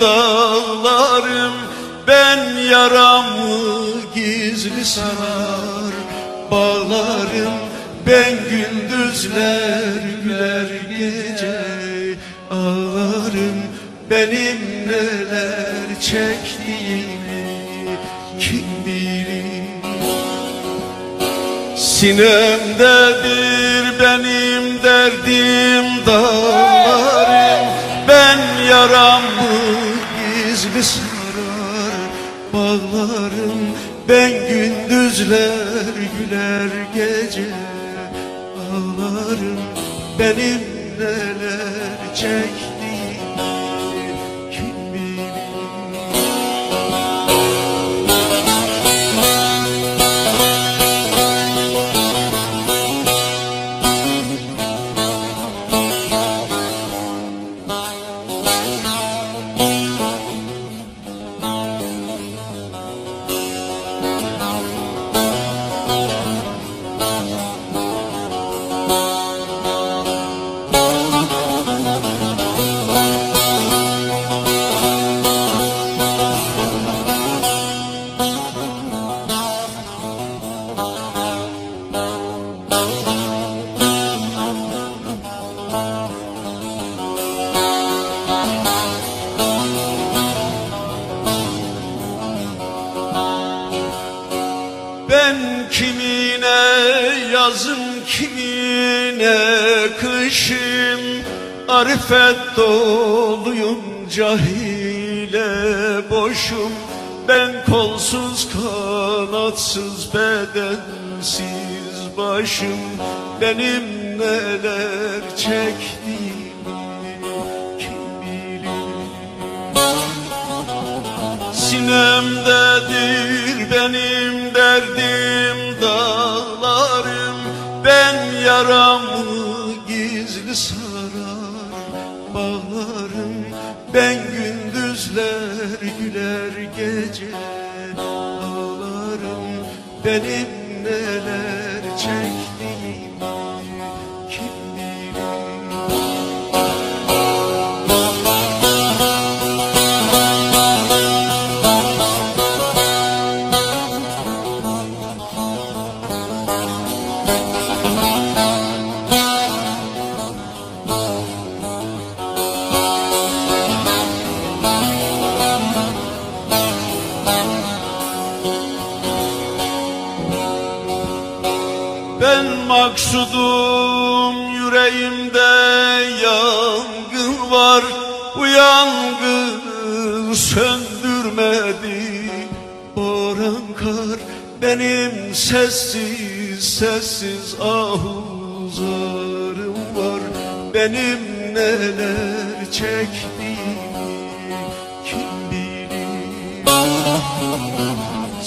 dağlarım Ben yaramı gizli sarar. Bağlarım Ben gündüzler güler gece. Ağlarım Benim neler çektiğimi kim bilir? Sinemdedir benim derdim Ben gündüzler güler gece ağlarım. Benim neler çektiğimi kimine yazım kimine kışım? Arifet doluyum cahile boşum. Ben kolsuz kanatsız bedensiz başım. Benim neler bilir? Sinemdedir benim derdim yaramı gizli sarar bağlarım Ben gündüzler güler gece ağlarım. Benim Ben maksudum yüreğimde yangın var. Bu yangın söndürmedi. Boran kar benim sessiz sessiz ahuzarım var. Benim neler çektiğimi kim bilir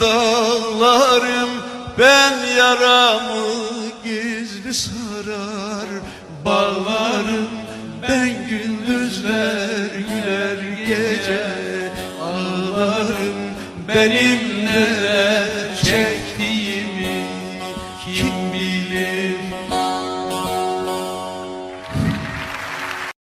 dağlarım Ben yaramı gizli sarar. Bağlarım Ben gündüzler güler gece. Ağlarım Benim